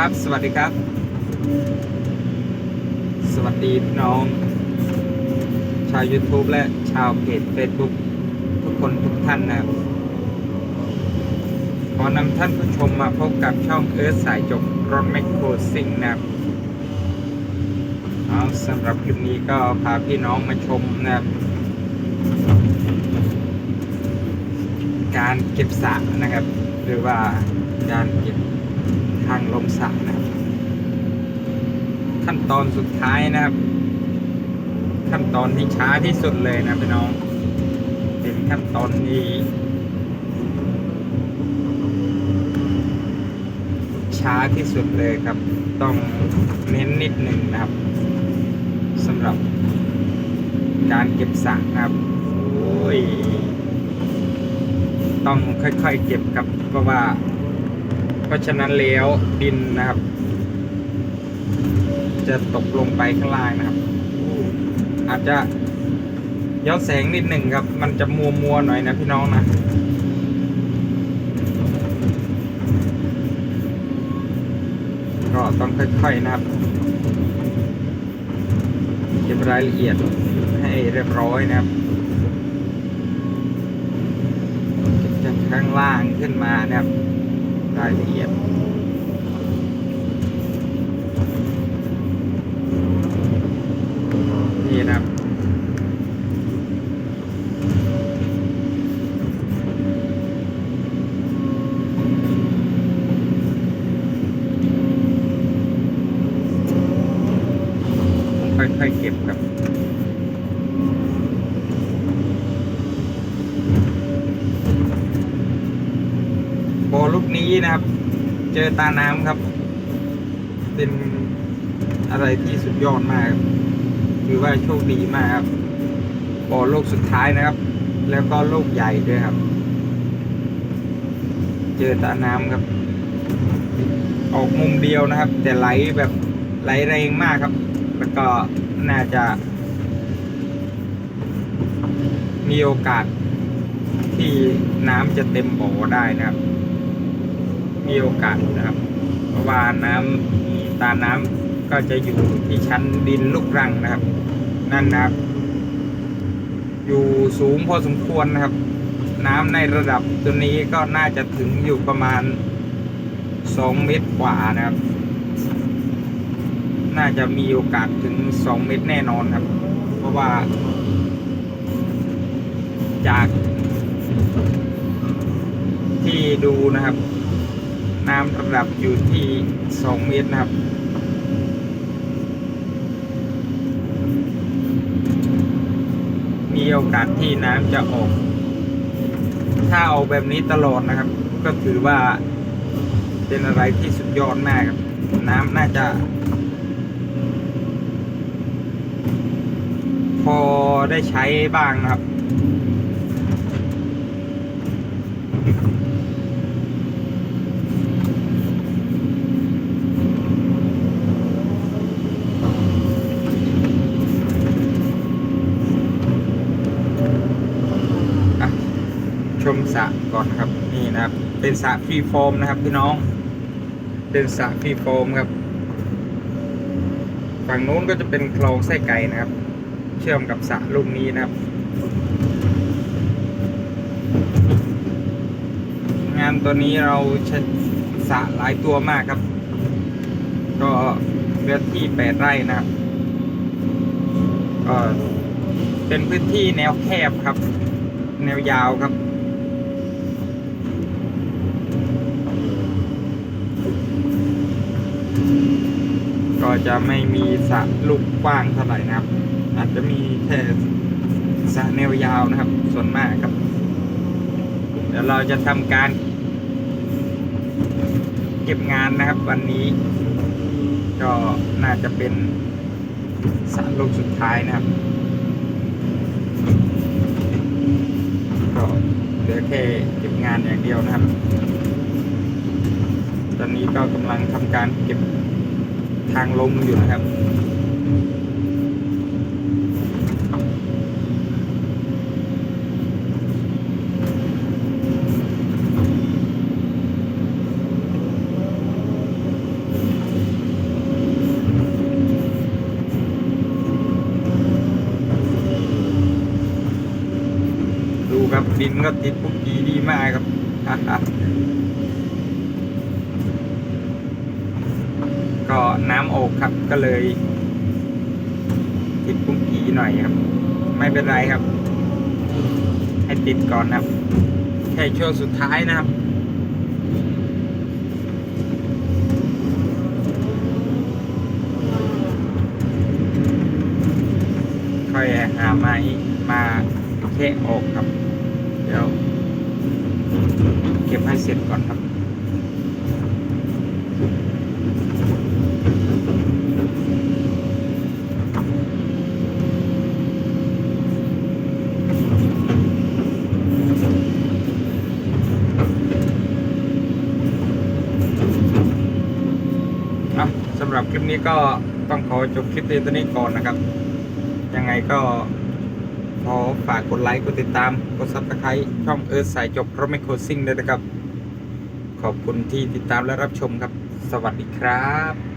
ครับ สวัสดีครับ สวัสดีพี่น้อง ชาว YouTube และชาวเพจ Facebook ทุกคนทุกท่านนะครับ ขอนำท่านผู้ชมมาพบกับช่องเอิร์ธสายจบรถแมคโครซิ่งนะครับเอาสำหรับคลิปนี้ก็พาพี่น้องมาชมนะครับการเก็บสระนะครับ หรือว่าการเก็บ ทางลงสระนะครับขั้นตอนสุดท้ายนะครับ ขั้นตอนที่ช้าที่สุดเลยนะพี่น้อง เป็นขั้นตอนที่ช้าที่สุดเลยครับ ต้องเน้นนิดหนึ่งนะครับสำหรับการเก็บสระครับโอ้ยต้องค่อยๆเก็บครับเพราะว่า เพราะฉะนั้นแล้วดินนะครับ จะตกลงไปข้างล่างนะครับ อาจจะย้อนแสงนิดหนึ่งครับ มันจะมัวมัวหน่อยนะพี่น้องนะก็ต้องค่อยๆนะครับเก็บรายละเอียดให้เรียบร้อยนะครับจากข้างล่างขึ้นมานะครับ รายละเอียดนี่นะครับผมค่อยๆเก็บครับ บ่อลูกนี้นะครับ เจอตาน้ำครับ เป็นอะไรที่สุดยอดมากคือว่าโชคดีมากครับบ่อลูกสุดท้ายนะครับ แล้วก็ลูกใหญ่ด้วยครับ เจอตาน้ำครับ ออกมุมเดียวนะครับ แต่ไหลแบบไหลแรงมากครับ แล้วก็น่าจะ มีโอกาสที่น้ำจะเต็มบ่อได้นะครับ มีโอกาสนะครับ เพราะว่าน้ำตาน้ำก็จะอยู่ที่ชั้นดินลูกรังนะครับ นั่นนะครับ อยู่สูงพอสมควรนะครับ น้ำในระดับตัวนี้ก็น่าจะถึงอยู่ประมาณสองเมตรกว่านะครับ น่าจะมีโอกาสถึงสองเมตรแน่นอนครับ เพราะว่า จากที่ดูนะครับ น้ำระดับอยู่ที่สองเมตรนะครับ มีโอกาสที่น้ำจะออก ถ้าเอาแบบนี้ตลอดนะครับ ก็ถือว่าเป็นอะไรที่สุดยอดมากครับ น้ำน่าจะ พอได้ใช้บ้างนะครับ มสระก่อนนะครับนี่นะครับ เป็นสระฟรีโฟมนะครับพี่น้อง เป็นสระฟรีโฟมครับฝั่งนู้นก็จะเป็นคลองไส้ไก่นะครับ เชื่อมกับสระลูกนี้นะครับ งานตัวนี้เราใช้สระหลายตัวมากครับ ก็เนื้อที่แปดไร่นะครับก็เป็นพื้นที่แนวแคบครับ แนวยาวครับ ก็จะไม่มีสระลูกกว้างเท่าไหร่นะครับ อาจจะมีแค่สระแนวยาวนะครับ ส่วนมากครับ เดี๋ยวเราจะทำการ เก็บงานนะครับ วันนี้ ก็น่าจะเป็นสระลูกสุดท้ายนะครับก็เหลือแค่เก็บงานอย่างเดียวนะครับ ตอนนี้ก็กำลังทำการเก็บ ทางลงอยู่นะครับครับดินก็ติดปุ๊กดีดีมากครับ ก็น้ำโอกครับก็เลย ติดปุกกีหน่อยครับ ไม่เป็นไรครับ ให้ติดก่อนครับแค่ช่วงสุดท้ายนะครับค่อยหาไม้มาแค่ออกครับ เดี๋ยว เก็บให้เสร็จก่อนครับ อะสำหรับ คลิปนี้ก็ต้องขอจบคลิปเพียงตัวนี้ก่อนนะครับ ยังไงก็ขอฝากกดไลค์กดติดตามกดซับสไครต์ช่องเอิร์ธสายจบเพราะไม่โคซิ่งด้วยนะครับ ขอบคุณที่ติดตามและรับชมครับ สวัสดีครับ